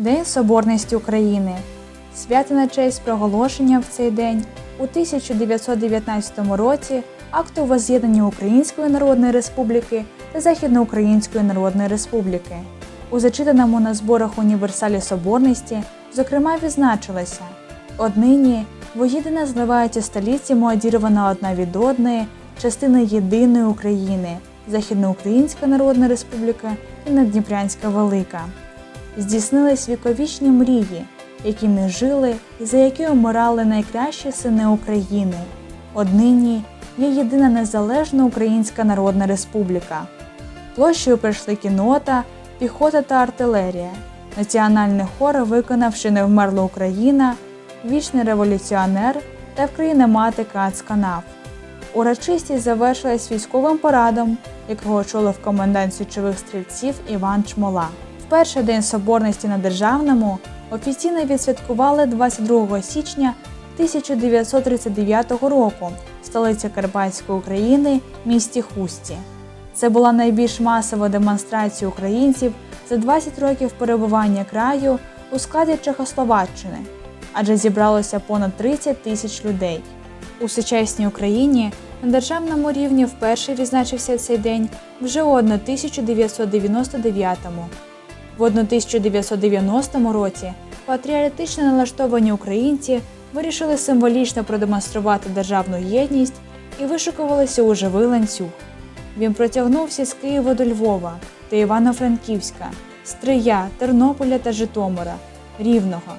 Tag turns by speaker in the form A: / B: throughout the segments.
A: День Соборності України. Свято на честь проголошення в цей день у 1919 році акту возз'єднання Української Народної Республіки та Західноукраїнської Народної Республіки. У зачитаному на зборах універсалі Соборності, зокрема, відзначилося однині воєдина зливається століці моадірвана одна від одної, частини єдиної України, Західноукраїнська Народна Республіка і Надніпрянська Велика здійснились віковічні мрії, якими жили і за які умирали найкращі сини України. Однині є єдина незалежна Українська Народна Республіка. Площею прийшли кінота, піхота та артилерія. Національний хор виконав «Ще не вмерла Україна, вічний революціонер та Вкраїна мати Кацканав. Урочистість завершилась військовим парадом, якого очолив комендант січових стрільців Іван Чмола. Перший день соборності на державному офіційно відсвяткували 22 січня 1939 року в столиці Карпатської України місті Хусті. Це була найбільш масова демонстрація українців за 20 років перебування краю у складі Чехословаччини, адже зібралося понад 30 тисяч людей. У сучасній Україні на державному рівні вперше відзначився цей день вже у 1999-му. В 1990 році патріотично налаштовані українці вирішили символічно продемонструвати державну єдність і вишикувалися у живий ланцюг. Він протягнувся з Києва до Львова та Івано-Франківська, Стрия, Тернополя та Житомира, Рівного.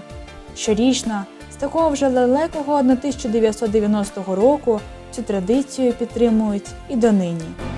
A: Щорічно, з такого вже далекого 1990 року, цю традицію підтримують і донині.